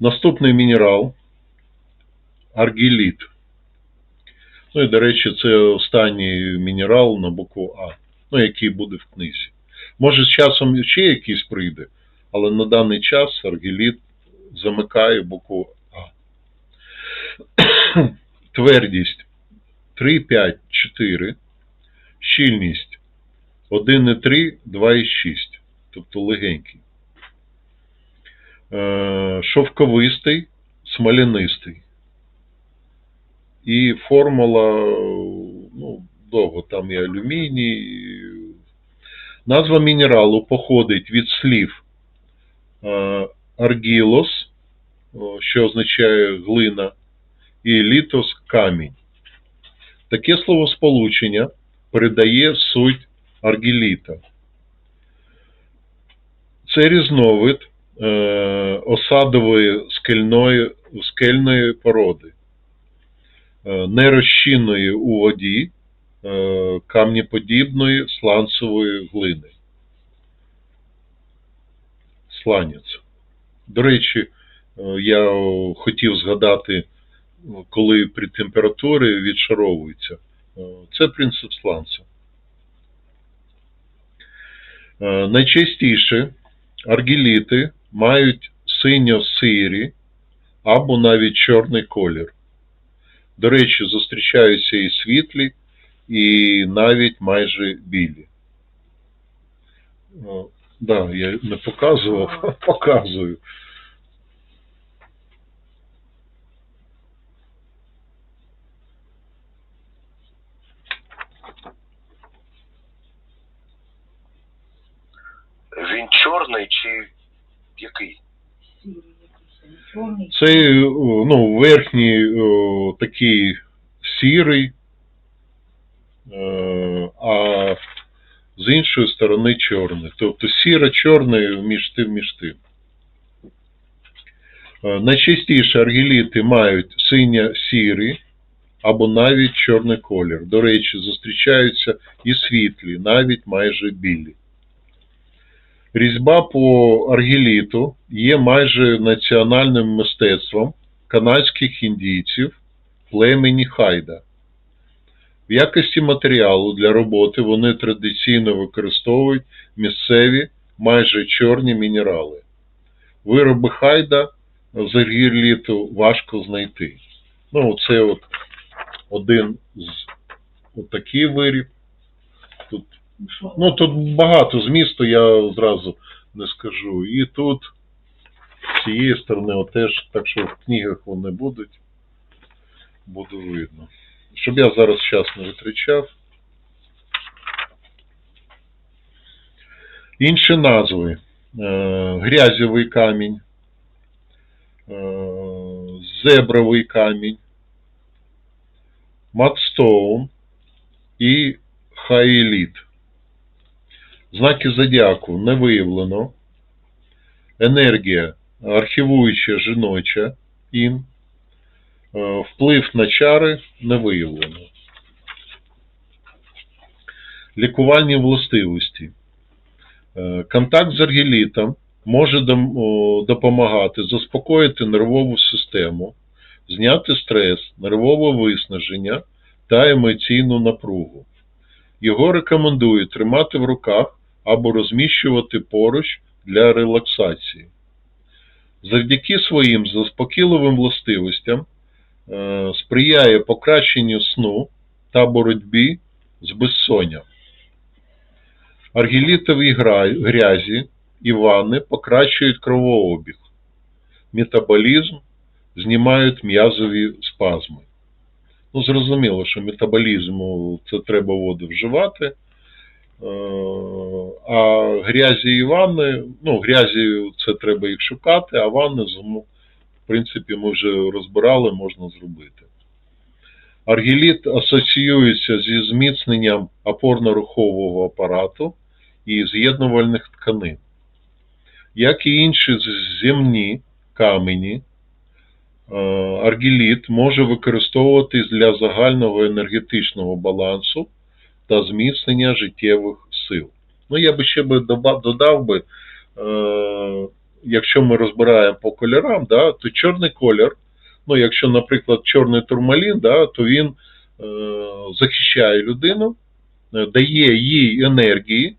Наступний мінерал аргіліт. Ну і, до речі, це останній мінерал на букву А, ну, який буде в книзі. Може, з часом ще якийсь прийде, але на даний час аргіліт замикає букву А. Твердість 3, 5, 4. Щільність 1,3, 2,6. Тобто легенький. Е, Шовковистий, смолянистий. І формула, ну, довго, там і алюміній. Назва мінералу походить від слів е, аргілос, що означає глина, і літос камінь. Таке словосполучення передає суть аргіліта. Це різновид осадової скельної, скельної породи, е, нерозчинної у воді, е, камнеподібної сланцевої глини. Сланець. До речі, е, я хотів згадати, коли при температурі відшаровується. Е, Це принцип сланця. Е, Найчастіше аргіліти мають синьо-сирі або навіть чорний колір. До речі, зустрічаються і світлі, і навіть майже білі. Так, да, я не показував, а показую. Він чорний чи який? Чорний. Ну, верхній такий сірий, е, а з іншої сторони чорний. Тобто сіро-чорний між тим, між тим. Е, Найчастіше аргіліти мають синя-сірий або навіть чорний колір. До речі, зустрічаються і світлі, навіть майже білі. Різьба по аргіліту є майже національним мистецтвом канадських індійців племені Хайда. В якості матеріалу для роботи вони традиційно використовують місцеві майже чорні мінерали. Вироби Хайда з аргіліту важко знайти. Ну, це от один з от такий виріб. Тут Ну. Тут багато змісту, я зразу не скажу. І тут, з цієї сторони, теж, так що в книгах вони будуть, буде видно. Щоб я зараз час не витрачав. Інші назви. Е, Грязєвий камінь, е, зебровий камінь, матстоун і хаїліт. Знаки зодіаку не виявлено. Енергія архівуюча жіноча ін. Е, Вплив на чари не виявлено. Лікувальні властивості. Е, Контакт з аргілітом може допомагати заспокоїти нервову систему, зняти стрес, нервове виснаження та емоційну напругу. Його рекомендують тримати в руках або розміщувати поруч для релаксації. Завдяки своїм заспокійливим властивостям е, сприяє покращенню сну та боротьбі з безсонням. Аргілітові грязі і ванни покращують кровообіг, метаболізм, знімають м'язові спазми. Ну, зрозуміло, що метаболізму це треба воду вживати. А грязі і ванни, ну, грязі це треба їх шукати, а ванни, в принципі, ми вже розбирали, можна зробити. Аргіліт асоціюється зі зміцненням опорно-рухового апарату і з'єднувальних тканин. Як і інші земні камені, Е, аргіліт може використовуватись для загального енергетичного балансу та зміцнення життєвих сил. Ну, я би ще би додав би, е, якщо ми розбираємо по кольорам, да, то чорний колір, ну, якщо, наприклад, чорний турмалін, да, то він е, захищає людину, е, дає їй енергії,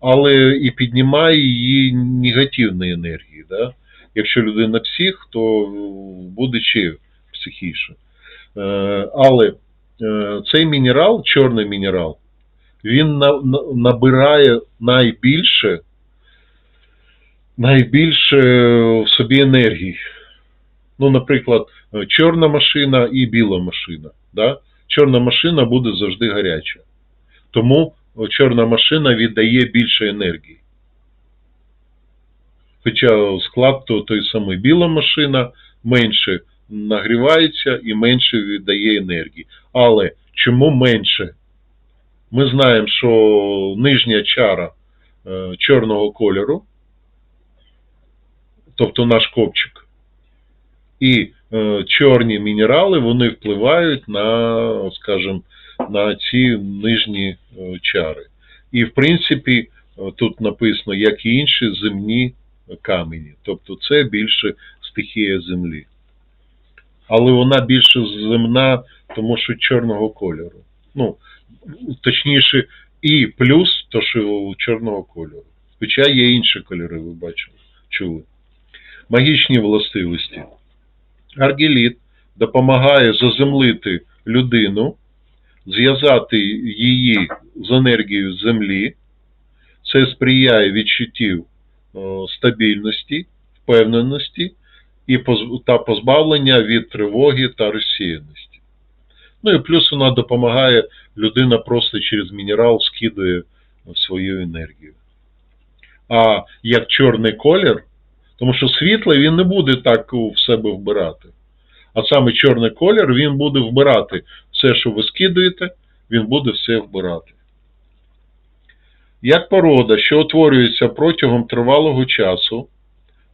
але і піднімає її негативні енергії. Да? Якщо людина псих, то буде ще психіше. Е, але е, цей мінерал, чорний мінерал, він на, на, набирає найбільше, найбільше в собі енергії. Ну, наприклад, чорна машина і біла машина. Да? Чорна машина буде завжди гаряча. Тому чорна машина віддає більше енергії. Хоча склад то той самий біла машина менше нагрівається і менше віддає енергії. Але чому менше? Ми знаємо, що нижня чара е, чорного кольору, тобто наш копчик, і е, чорні мінерали вони впливають на, скажімо, на ці нижні е, чари. І в принципі, тут написано, як і інші земні камені. Тобто це більше стихія землі. Але вона більше земна, тому що чорного кольору. Ну, точніше, і плюс то, що чорного кольору. Хоча є інші кольори, ви бачили, чули. Магічні властивості. Аргеліт допомагає заземлити людину, зв'язати її з енергією землі. Це сприяє відчуттю е, стабільності, впевненості та позбавлення від тривоги та розсіяності. Ну і плюс вона допомагає, людина просто через мінерал скидує свою енергію. А як чорний колір, тому що світлий він не буде так в себе вбирати. А саме чорний колір він буде вбирати все, що ви скидуєте, він буде все вбирати. Як порода, що утворюється протягом тривалого часу,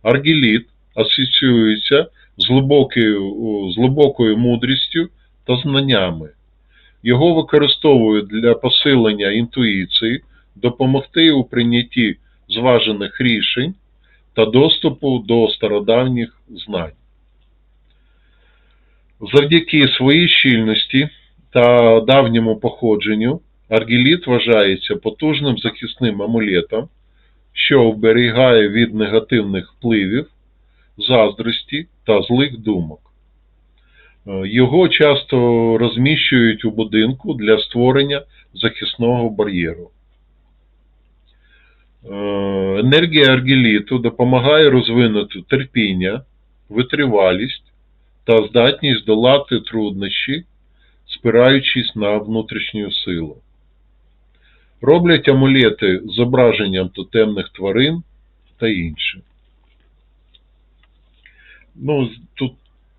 аргіліт асоціюється з глибокою, з глибокою мудрістю та знаннями. Його використовують для посилення інтуїції, допомогти у прийнятті зважених рішень та доступу до стародавніх знань. Завдяки своїй щільності та давньому походженню аргіліт вважається потужним захисним амулетом, що оберігає від негативних впливів, заздрості та злих думок. Е, Його часто розміщують у будинку для створення захисного бар'єру. Е, Енергія аргіліту допомагає розвинути терпіння, витривалість та здатність долати труднощі, спираючись на внутрішню силу. Роблять амулети з зображенням тотемних тварин та інше. Ну, тут,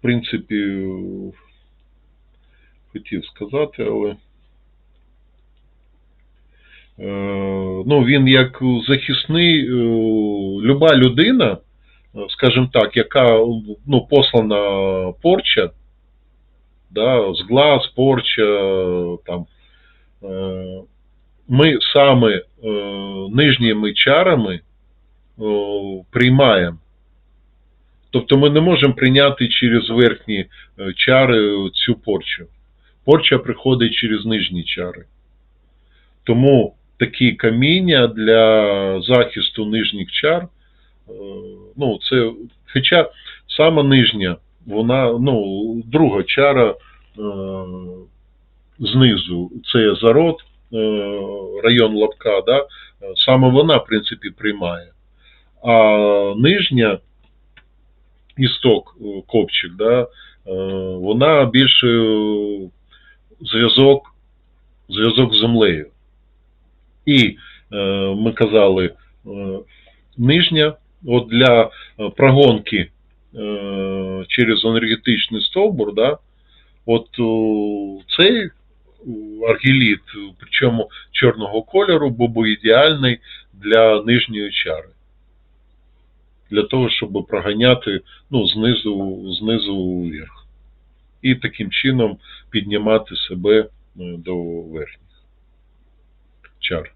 принципі, хотів сказати, але. Е, ну, він як захисний, е, люба людина, е, скажімо так, яка ну, послана порча, да, зглаз, порча, там, ми саме нижніми чарами приймаємо. Тобто ми не можемо прийняти через верхні е, чари цю порчу. Порча приходить через нижні чари. Тому такі каміння для захисту нижніх чар, е, ну, це, хоча сама нижня, вона, ну, друга чара е, знизу, це зарод, е, район лапка, да, е, саме вона, в принципі, приймає. А нижня істок, е, копчик, да, е, вона більше е, зв'язок, зв'язок з землею. І ми казали, нижня, от для прогонки через енергетичний стовбур, да, от цей аргіліт, причому чорного кольору, був би ідеальний для нижньої чари. Для того, щоб проганяти ну, знизу, знизу вверх. І таким чином піднімати себе е, до верхніх чар.